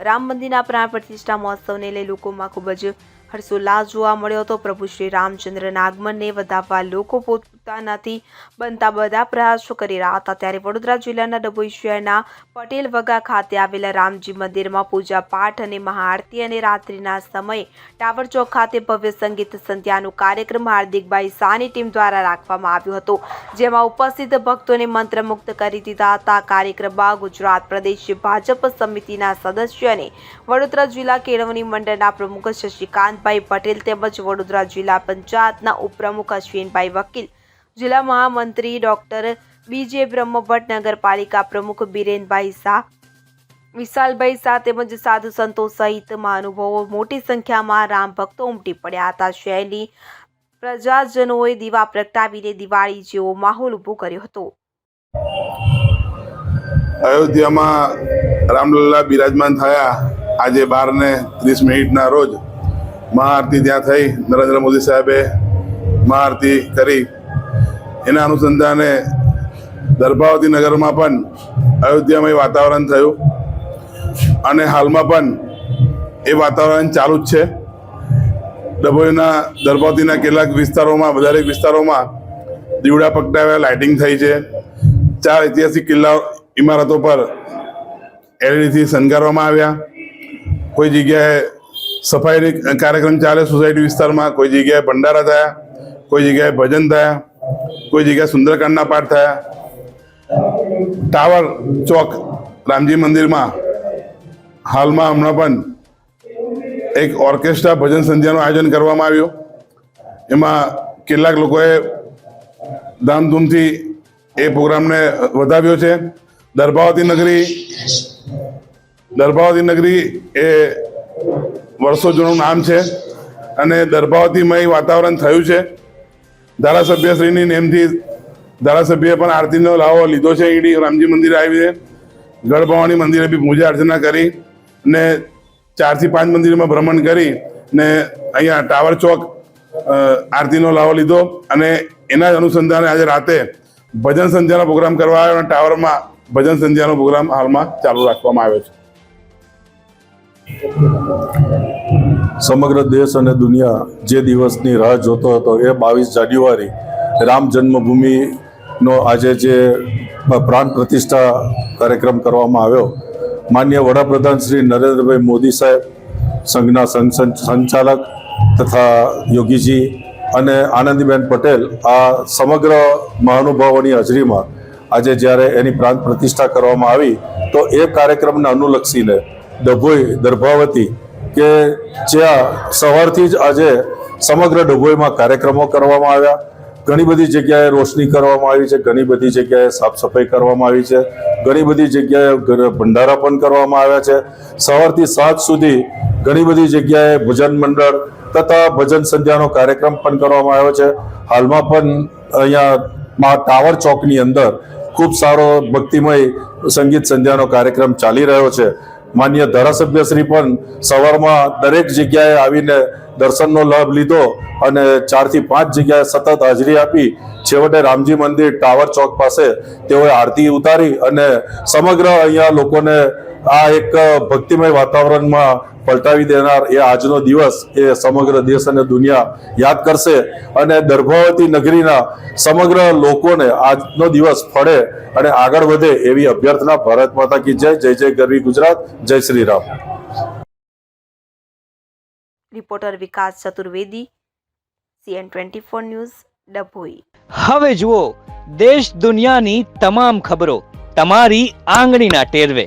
રામ મંદિરના પ્રાણ પ્રતિષ્ઠા મહોત્સવને લઈ લોકોમાં ખૂબ જ હર્ષોલ્લાસ જોવા મળ્યો હતો. પ્રભુ શ્રી રામચંદ્રના આગમનને વધાવવા લોકો પોતાનાથી બનતા બધા પ્રયાસો કરી રહ્યા હતા. ત્યારે વડોદરા જિલ્લાના ડભોઈ શહેરના પટેલ વગા ખાતે આવેલા રામજી મંદિરમાં પૂજા પાઠ અને મહાઆરતી અને રાત્રિના સમયે ટાવર ચોક ખાતે ભવ્ય સંગીત સંધ્યાનો કાર્યક્રમ હાર્દિકભાઈ સાની ટીમ દ્વારા રાખવામાં આવ્યો હતો. જેમાં ઉપસ્થિત ભક્તોને મંત્રમુગ્ધ કરી દીધા હતા. કાર્યક્રમમાં ગુજરાત પ્રદેશ ભાજપ સમિતિના સદસ્ય અને વડોદરા જિલ્લા કેળવણી મંડળના પ્રમુખ શશિકાંતભાઈ પટેલ તેમજ વડોદરા જિલ્લા પંચાયતના ઉપપ્રમુખ અશ્વિનભાઈ વકીલ, જિલ્લા મહામંત્રી ડોક્ટર બીજે બ્રહ્મભટ્ટ, નગરપાલિકા પ્રમુખ બિરેનભાઈ શાહ, વિશાલભાઈ શાહ તેમજ સાધુ સંતો સહિત મહાનુભાવો મોટી સંખ્યામાં રામ ભક્તો ઉમટી પડ્યા હતા. શહેરની પ્રજાજનોએ દીવા પ્રગટાવીને દિવાળી જેવો માહોલ ઊભો કર્યો હતો. અયોધ્યામાં રામલલ્લા બિરાજમાન થયા. આજે બાર ને ત્રીસ મિનિટના રોજ મહાઆરતી ત્યાં થઈ. નરેન્દ્ર મોદી સાહેબે મહાઆરતી કરી. એના અનુસંધાને દર્ભાવતી નગરમાં પણ અયોધ્યામય વાતાવરણ થયું. અને હાલમાં પણ એ વાતાવરણ ચાલુ જ છે. ડભોઈના દર્ભાવતીના કેટલાક વિસ્તારોમાં, વધારે વિસ્તારોમાં દીવડા પગટાવ્યા, લાઇટિંગ થઈ છે. ચાર ઐતિહાસિક કિલ્લા ઇમારતો પર એલઈડીથી શણગારવામાં આવ્યા. કોઈ જગ્યાએ સફાઈની કાર્યક્રમ ચાલે, સોસાયટી વિસ્તારમાં કોઈ જગ્યાએ ભંડારા થયા, કોઈ જગ્યાએ ભજન થયા, કોઈ જગ્યાએ સુંદરકાંડના પાઠ થયા. ટાવર ચોક, રામજી મંદિરમાં હાલમાં હમણાં પણ એક ઓર્કેસ્ટ્રા ભજન સંધ્યાનું આયોજન કરવામાં આવ્યું. એમાં કેટલાક લોકોએ ધામધૂમથી એ પ્રોગ્રામને વધાવ્યો છે. દર્ભાવતી નગરી દર્ભાવતી નગરી એ વર્ષો જૂનું નામ છે અને દર્ભાવતીમય વાતાવરણ થયું છે. ધારાસભ્યશ્રીની નેમથી ધારાસભ્યએ પણ આરતીનો લાવો લીધો છે. ઈડી રામજી મંદિરે આવીને ગઢ ભવાની મંદિરે બી પૂજા અર્ચના કરી ને ચારથી પાંચ મંદિરમાં ભ્રમણ કરી ને અહીંયા ટાવર ચોક આરતીનો લાવો લીધો અને એના જ અનુસંધાને આજે રાતે ભજન સંધ્યાનો પ્રોગ્રામ કરવા આવ્યો અને ટાવરમાં ભજન સંધ્યાનો પ્રોગ્રામ હાલમાં ચાલુ રાખવામાં આવ્યો છે. સમગ્ર દેશ અને દુનિયા જે દિવસની રાહ જોતો હતો એ બાવીસ જાન્યુઆરી રામ જન્મભૂમિનો આજે જે પ્રાણ પ્રતિષ્ઠા કાર્યક્રમ કરવામાં આવ્યો, માન્ય વડાપ્રધાન શ્રી નરેન્દ્રભાઈ મોદી સાહેબ, સંઘના સંઘ સંચાલક તથા યોગીજી અને આનંદીબેન પટેલ આ સમગ્ર મહાનુભાવોની હાજરીમાં આજે જ્યારે એની પ્રાંત પ્રતિષ્ઠા કરવામાં આવી, તો એ કાર્યક્રમને અનુલક્ષીને ડભોઈ દર્ભાવતી કે જ્યાં સવારથી જ આજે સમગ્ર ડભોઈમાં કાર્યક્રમો કરવામાં આવ્યા. ઘણી બધી જગ્યાએ રોશની કરવામાં આવી છે, ઘણી બધી જગ્યાએ સાફ સફાઈ કરવામાં આવી છે, ઘણી બધી જગ્યાએ ભંડારા પણ કરવામાં આવ્યા છે. સવારથી સાંજ સુધી ઘણી બધી જગ્યાએ ભજન મંડળ તથા ભજન સંધ્યાનો કાર્યક્રમ પણ કરવામાં આવ્યો છે. હાલમાં પણ અહીંયા માં ટાવર ચોકની અંદર ખૂબ સારો ભક્તિમય સંગીત સંધ્યાનો કાર્યક્રમ ચાલી રહ્યો છે. માન્ય ધારાસભ્યશ્રી પણ સવારમાં દરેક જગ્યાએ આવીને દર્શનનો લાભ લીધો અને ચારથી પાંચ જગ્યાએ સતત હાજરી આપી. છેવટે રામજી મંદિર ટાવર ચોક પાસે તેઓએ આરતી ઉતારી અને સમગ્ર અહીંયા લોકોને આ એક ભક્તિમય વાતાવરણમાં પલટાવી દેનાર એ આજનો દિવસ એ સમગ્ર દેશ અને દુનિયા યાદ કરશે. અને દર્ભાવતી નગરીના સમગ્ર લોકોને આજનો દિવસ ફળે અને આગળ વધે એવી અભ્યર્થના ભારત માતા કી જય. જય જય ગરવી ગુજરાત. જય Shri Ram reporter Vikas Chaturvedi CN twenty four news Dabhoi. હવે જુઓ દેશ દુનિયાની તમામ ખબરો તમારી આંગળીના ટેરવે.